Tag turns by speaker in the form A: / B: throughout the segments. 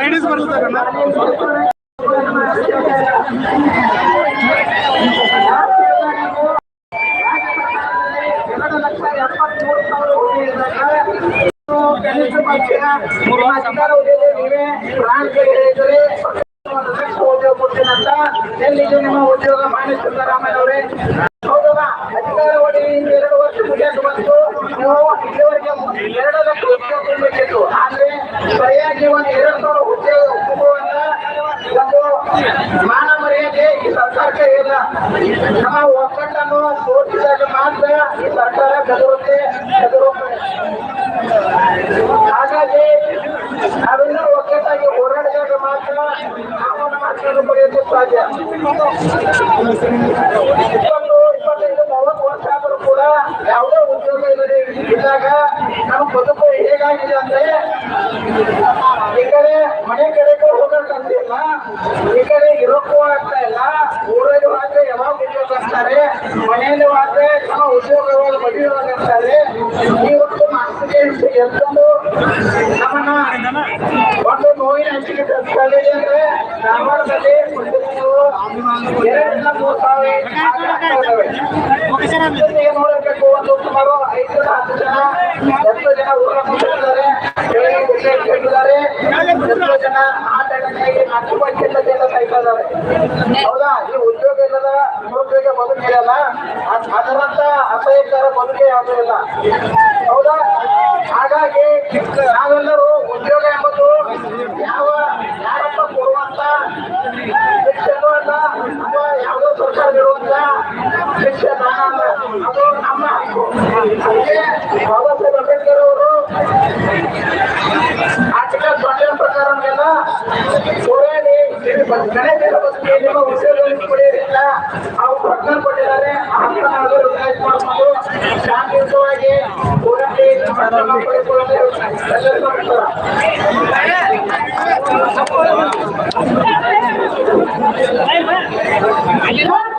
A: Ladies ಬರ್ತಾರೆ
B: ಅನ್ನು ತೋರಿಸಿದಾಗ ಮಾತ್ರ ಈ ಸರ್ಕಾರ ಬೆದರುತ್ತೆ ಬೆದರುತ್ತೆ ಹಾಗಾಗಿ ನಾವೆಲ್ಲರೂ ಒಗ್ಗಟ್ಟಾಗಿ ಹೋರಾಡಿದಾಗ ಮಾತ್ರ ಮಾತ್ರ ಪಡೆಯುತ್ತೆ ಸಾಧ್ಯ. ಇಪ್ಪತ್ತು ಇಪ್ಪತ್ತೈದು ಮೂವತ್ತು ವರ್ಷ ಆದರೂ ಕೂಡ ಯಾವುದೇ ಉದ್ಯೋಗ ಇಲ್ಲದೆ ಇದ್ದಾಗ ನಮಗೆ ಬೇಕಾಗಿದೆ ಅಂದ್ರೆ ಈ ಕಡೆ ಮನೆ ಕಡೆಗೂ ಹೋಗಕ್ಕಂತಿಲ್ಲ ಈ ಕಡೆ ಇರೋಕ್ಕೂ ಆಗ್ತಾ ಇಲ್ಲ. ಊರಲ್ಲಿ ಆದ್ರೆ ಯಾವಾಗ ಉದ್ಯೋಗ ಆಗ್ತಾರೆ ಮನೆಯಲ್ಲಿ ಆದ್ರೆ ಯಾವ ಉದ್ಯೋಗವಾಗಿ ಬಡಿಯೋದಂತಾರೆ ಇವತ್ತು ಮಾನಸಿಕ ಎಲ್ಲರೂ ನಮ್ಮನ್ನ ಒಂದು ನೋವಿನ ಹಂಚಿಕೆ ಅಂದ್ರೆ ಧಾರವಾಡದಲ್ಲಿ ಎರಡರಿಂದ ಮೂರು ಸಾವಿರ ನೋಡಬೇಕು. ಒಂದು ಸುಮಾರು Yeah. Thank you.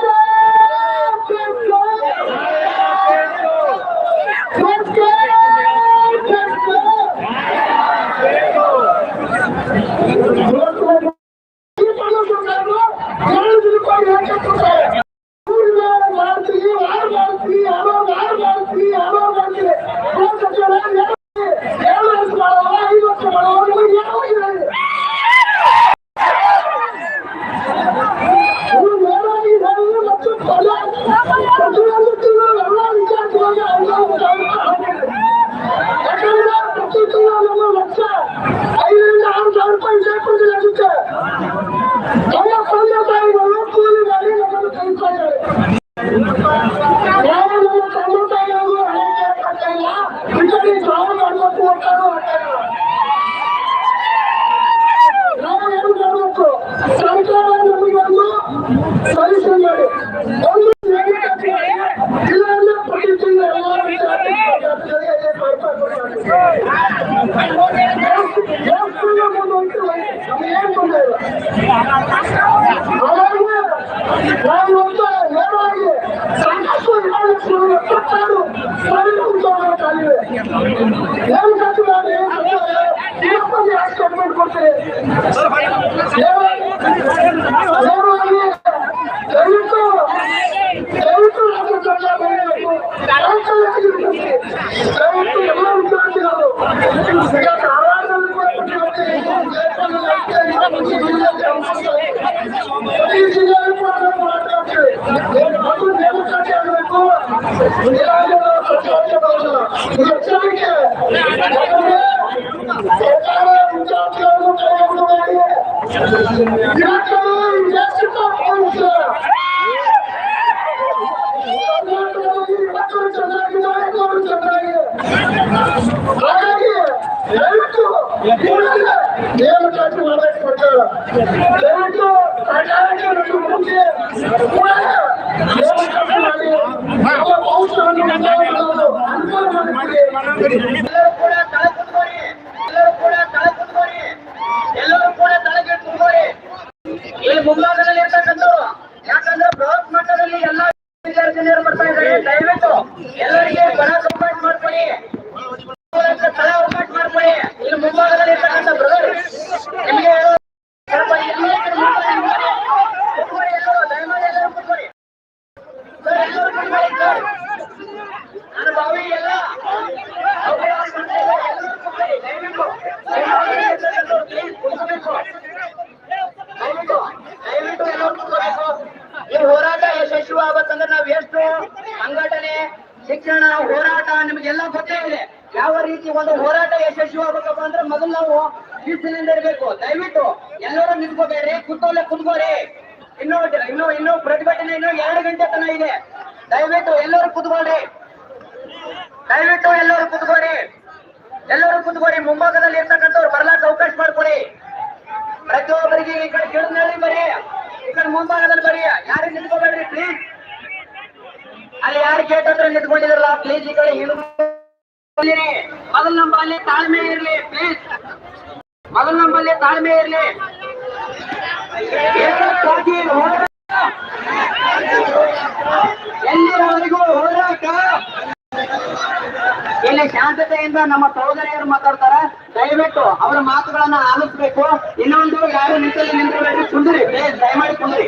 B: કરી ಶಿಕ್ಷಣ ಹೋರಾಟ ನಿಮಗೆಲ್ಲ ಗೊತ್ತೇ ಇದೆ. ಯಾವ ರೀತಿ ಒಂದು ಹೋರಾಟ ಯಶಸ್ವಿ ಆಗ್ಬೇಕಪ್ಪ ಅಂದ್ರೆ ಮೊದಲು ನಾವು ಶಿಸ್ತಿನಿಂದ ಇರಬೇಕು. ದಯವಿಟ್ಟು ಎಲ್ಲರೂ ನಿಂತ್ಕೋಬೇಡ್ರಿ. ಕುತ್ತೋಲೆ ಕುತ್ಕೋರಿ ಇನ್ನು ಇನ್ನು ಇನ್ನು ಪ್ರತಿಭಟನೆ ಇನ್ನು ಎರಡು ಗಂಟೆ ತನ ಇದೆ. ದಯವಿಟ್ಟು ಎಲ್ಲರೂ ಕುತ್ಕೊಳ್ರಿ ದಯವಿಟ್ಟು ಎಲ್ಲರೂ ಕುತ್ಕೋರಿ ಎಲ್ಲರೂ ಕುತ್ಕೋರಿ ಮುಂಭಾಗದಲ್ಲಿ ಇರ್ತಕ್ಕಂಥವ್ರು ಬರ್ಲಾಕ್ ಅವಕಾಶ ಮಾಡ್ಕೊಡಿ ಪ್ರತಿಯೊಬ್ಬರಿಗೆ ಈ ಕಡೆ ಗಿಡದಲ್ಲಿ ಬರೀ ಈ ಕಡೆ ಮುಂಭಾಗದಲ್ಲಿ ಬರೀ ಯಾರು ನಿಂತ್ಕೋಬೇಡ್ರಿ ಪ್ಲೀಸ್ ಅಲ್ಲಿ ಯಾರು ಗೇಟ್ ಹತ್ರ ನಿಂತ್ಕೊಂಡಿದ್ರಲ್ಲ ಪ್ಲೀಸ್ ಈ ಕಡೆ ಮೊದಲು ನಮ್ಮಲ್ಲಿ ತಾಳ್ಮೆ ಇರ್ಲಿ ಪ್ಲೀಸ್ ಮೊದಲು ನಮ್ಮಲ್ಲಿ ತಾಳ್ಮೆ ಇರ್ಲಿ. ಎಲ್ಲಿಯವರೆಗೂ ಹೋರಾಟ. ಇಲ್ಲಿ ಶಾಂತತೆಯಿಂದ ನಮ್ಮ ಸಹೋದರಿಯರು ಮಾತಾಡ್ತಾರ. ದಯವಿಟ್ಟು ಅವರ ಮಾತುಗಳನ್ನ ಆಲಿಸ್ಬೇಕು. ಇನ್ನೊಂದು ಯಾರು ನಿಂತಲ್ಲಿ ನಿಂತಿರಬೇಕು, ಕುಂದ್ರಿ ಪ್ಲೀಸ್ ದಯಮಾಡಿ ಕುಂದ್ರಿ.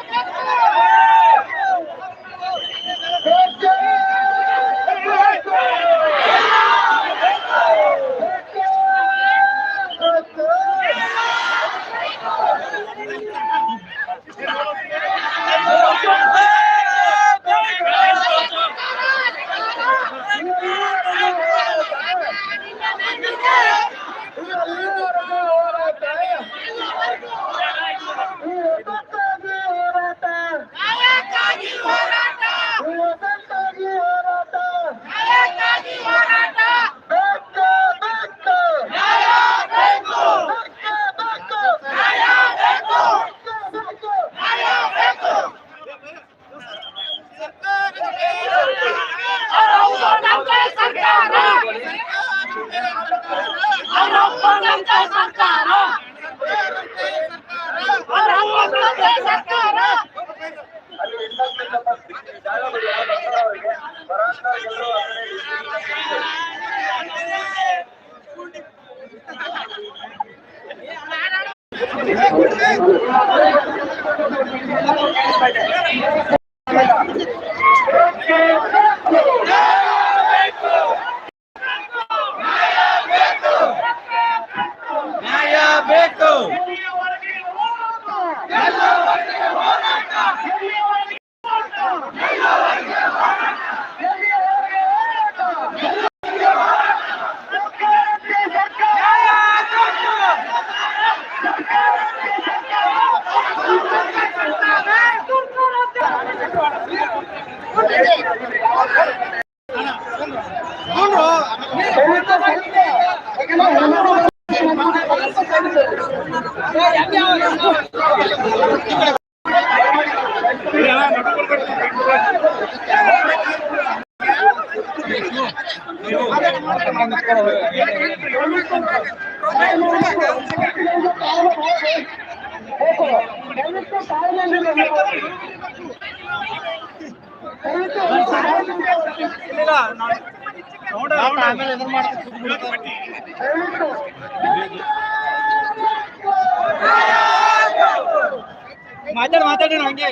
C: ಮಾತಾಡ ಮಾತಾಡೋಣ ಹಂಗೆ.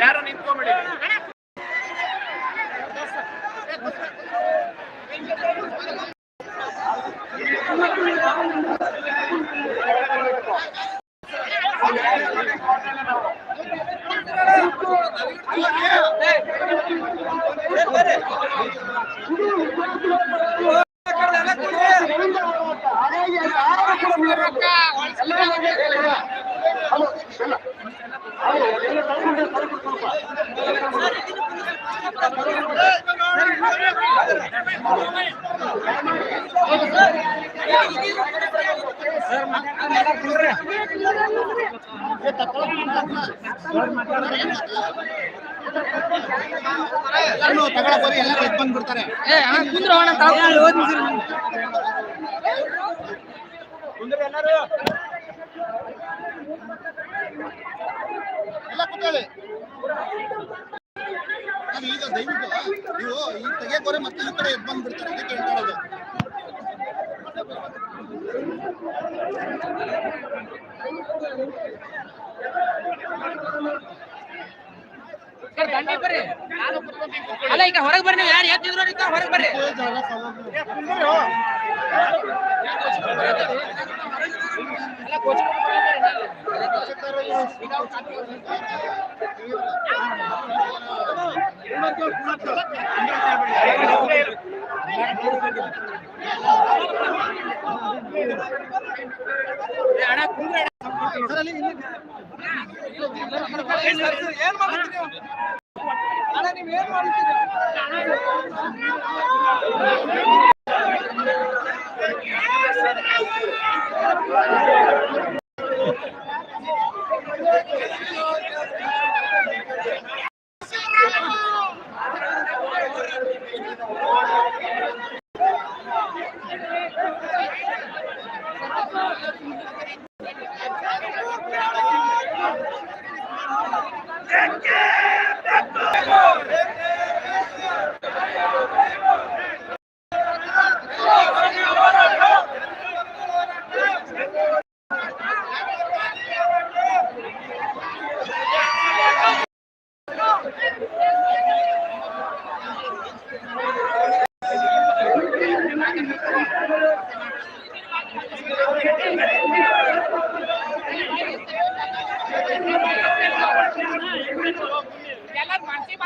C: ಯಾರು ನಿಂತ್ಕೊಂಬಿಡಿ ತಗೊಳ ಬರೀ ಈಗ ದಯವಿಟ್ಟು ನೀವು ಈಗ ತೆಗಿಯೋಕೋರೆ ಮತ್ತೆ ಈ ಕಡೆ ಎದ್ ಬಂದ್ಬಿಡ್ತಾರೆ ಅದಕ್ಕೆ ಹೇಳ್ತಾ
D: ಈಗ ಹೊರಗೆ ಬರ್ರಿ ನೀವು ಯಾರು ಎತ್ತಿದ್ರು ಈಗ ಹೊರಗೆ ಬರ್ರಿ
C: ಏನ್ ಮಾಡ್ತೀರಿ ಅಣ್ಣ ನೀವ್ ಏನ್ ಮಾಡ್ತೀರಿ
D: ಮಾಡ್ತೀರಿ? ಎಲ್ಲರೂ
A: ಮಾಡ್ತೀವಿ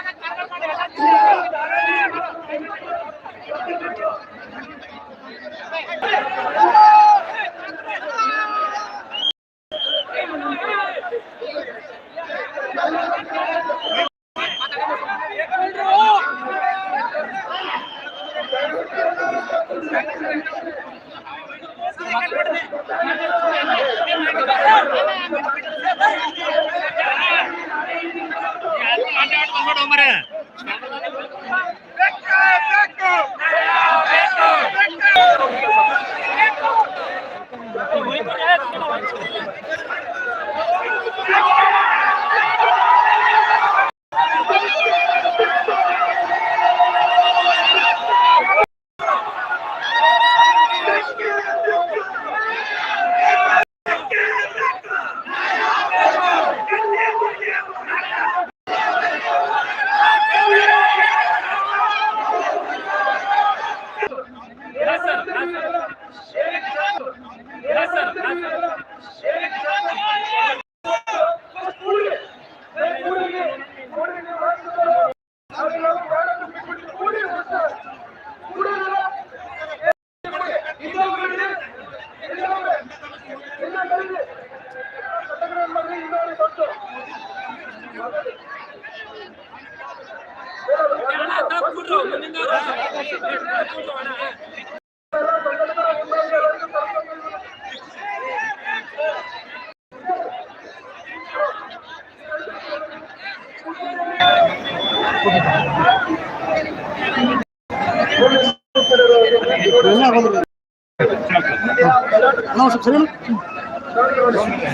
A: అన్నా ఒకసారి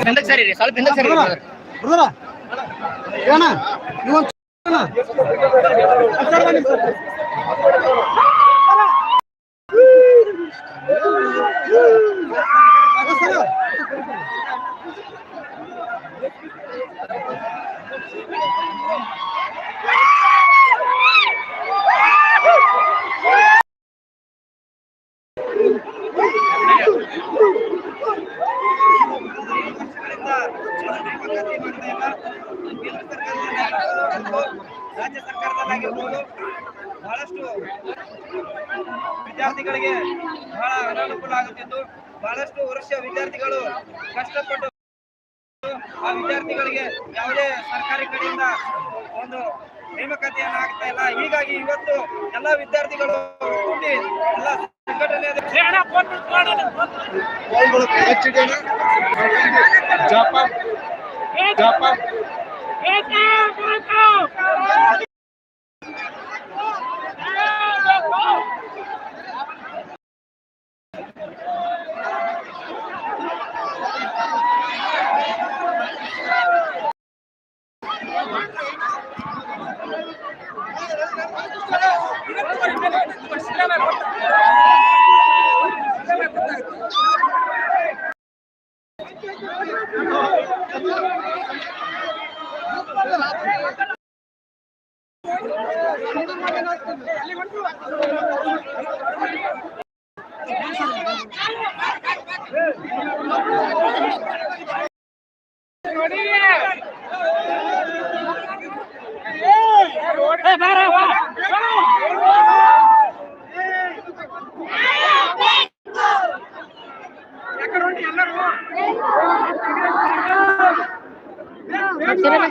A: ఎందుకు సరే సార్ ఎందుకు సరే
E: బ్రదరా ఏనా ಸರ್ವ ವಿದ್ಯಾರ್ಥಿಗಳಿಗೆ ಬಹಳ ಅನಾನುಕೂಲ ಆಗುತ್ತಿತ್ತು. ಬಹಳಷ್ಟು ವರ್ಷ ವಿದ್ಯಾರ್ಥಿಗಳು ಕಷ್ಟಪಟ್ಟು ಆ ವಿದ್ಯಾರ್ಥಿಗಳಿಗೆ ಯಾವುದೇ ಸರ್ಕಾರಿ ಕಡೆಯಿಂದ ಒಂದು ನೇಮಕಾತಿಯನ್ನು ಆಗ್ತಾ ಇಲ್ಲ. ಹೀಗಾಗಿ ಇವತ್ತು ಎಲ್ಲಾ ವಿದ್ಯಾರ್ಥಿಗಳು ಕೂಡಿ ಎಲ್ಲ ಸಂಘಟನೆ ಬರ್ರಿ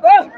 B: Bye.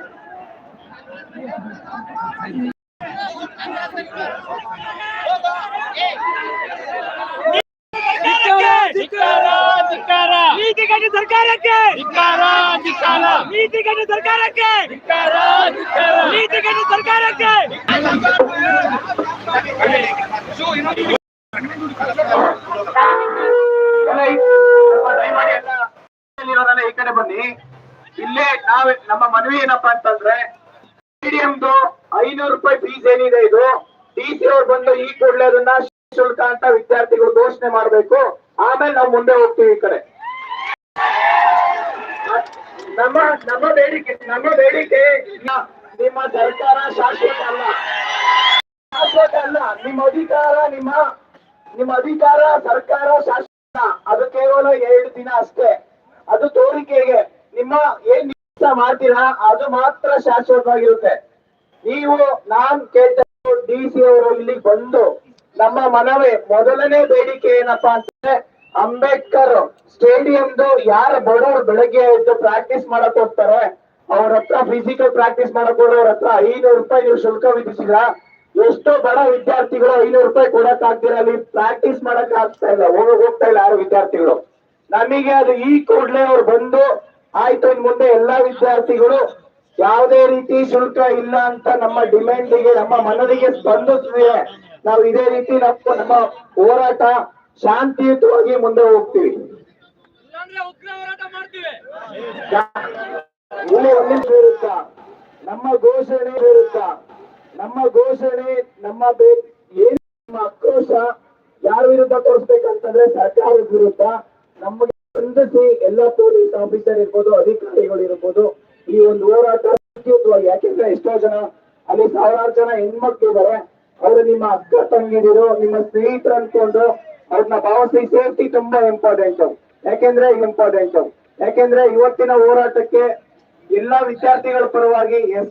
B: ನಮ್ಮ ಬೇಡಿಕೆ ನಮ್ಮ ಬೇಡಿಕೆ ನಿಮ್ಮ ಸರ್ಕಾರ ಶಾಶ್ವತ ಅಲ್ಲ. ಶಾಶ್ವತ ಅಲ್ಲ. ನಿಮ್ಮ ಅಧಿಕಾರ, ನಿಮ್ಮ ನಿಮ್ಮ ಅಧಿಕಾರ ಸರ್ಕಾರ ಶಾಶ್ವತ. ಅದು ಕೇವಲ ಎರಡು ದಿನ ಅಷ್ಟೇ. ಅದು ತೋರಿಕೆಗೆ. ನಿಮ್ಮ ಏನ್ ಮಾಡ್ತೀರಾ, ಅದು ಮಾತ್ರ ಶಾಶ್ವತವಾಗಿರುತ್ತೆ. ನೀವು, ನಾನ್ ಕೇಳ್ತಾ ಡಿ ಸಿ ಅವರು ಇಲ್ಲಿ ಬಂದು ನಮ್ಮ ಮನವೇ, ಮೊದಲನೇ ಬೇಡಿಕೆ ಏನಪ್ಪಾ ಅಂತಂದ್ರೆ ಅಂಬೇಡ್ಕರ್ ಸ್ಟೇಡಿಯಂದು ಯಾರ ಬಡವರು ಬೆಳಗ್ಗೆ ಎದ್ದು ಪ್ರಾಕ್ಟೀಸ್ ಮಾಡಕ್ ಹೋಗ್ತಾರೆ, ಅವ್ರ ಹತ್ರ ಫಿಸಿಕಲ್ ಪ್ರಾಕ್ಟೀಸ್ ಮಾಡಕ್ ಅವ್ರ ಹತ್ರ ಐನೂರು ರೂಪಾಯಿ ನೀವು ಶುಲ್ಕ ವಿಧಿಸಿದ್ರ? ಎಷ್ಟೋ ಬಡ ವಿದ್ಯಾರ್ಥಿಗಳು ಐನೂರು ರೂಪಾಯಿ ಕೊಡಕ್ ಆಗ್ತಿರಲ್ಲಿ ಪ್ರಾಕ್ಟೀಸ್ ಮಾಡಕ್ ಆಗ್ತಾ ಇಲ್ಲ, ಹೋಗ್, ಹೋಗ್ತಾ ಇಲ್ಲ ಯಾರು ವಿದ್ಯಾರ್ಥಿಗಳು. ನಮಗೆ ಅದು ಈ ಕೂಡಲೇ ಅವ್ರು ಬಂದು, ಆಯ್ತು ಇನ್ ಮುಂದೆ ಎಲ್ಲಾ ವಿದ್ಯಾರ್ಥಿಗಳು ಯಾವುದೇ ರೀತಿ ಶುಲ್ಕ ಇಲ್ಲ ಅಂತ ನಮ್ಮ ಡಿಮ್ಯಾಂಡಿಗೆ ನಮ್ಮ ಮನವಿಗೆ ಸ್ಪಂದಿಸಿದ್ರೆ ನಾವು ಇದೇ ರೀತಿ ನಮ್ಮ ನಮ್ಮ ಹೋರಾಟ ಶಾಂತಿಯುತವಾಗಿ ಮುಂದೆ ಹೋಗ್ತೀವಿ. ಇಲ್ಲಿ ವಿರುದ್ಧ ನಮ್ಮ ಘೋಷಣೆ ವಿರುದ್ಧ ನಮ್ಮ ಘೋಷಣೆ ನಮ್ಮ ಏನು ನಮ್ಮ ಆಕ್ರೋಶ ಯಾರ ವಿರುದ್ಧ ತೋರಿಸ್ಬೇಕಂತಂದ್ರೆ ಸರ್ಕಾರದ ವಿರುದ್ಧ ನಮಗೆ ಸ್ಪಂದಿಸಿ ಎಲ್ಲ ಪೊಲೀಸ್ ಆಫೀಸರ್ ಇರ್ಬೋದು ಅಧಿಕಾರಿಗಳು ಇರ್ಬೋದು ಈ ಒಂದು ಹೋರಾಟ ಶಾಂತಿಯುತವಾಗಿ ಯಾಕೆಂದ್ರೆ ಎಷ್ಟೋ ಜನ ಅಲ್ಲಿ ಸಾವಿರಾರು ಜನ ಹೆಣ್ಮಕ್ಳು ಇದಾರೆ. ಅವರು ನಿಮ್ಮ ಅಕ್ಕ ತಂಗಿದಿರು ನಿಮ್ಮ ಸ್ನೇಹಿತರು ಅನ್ಕೊಂಡು ಅವ್ರನ್ನ ಭಾವಿಸಿ ಸೇಫ್ಟಿ ತುಂಬಾ ಇಂಪಾರ್ಟೆಂಟ್ ಯಾಕೆಂದ್ರೆ ಇಂಪಾರ್ಟೆಂಟ್ ಯಾಕೆಂದ್ರೆ ಇವತ್ತಿನ ಹೋರಾಟಕ್ಕೆ ಎಲ್ಲಾ ವಿದ್ಯಾರ್ಥಿಗಳ ಪರವಾಗಿ ಎಸ್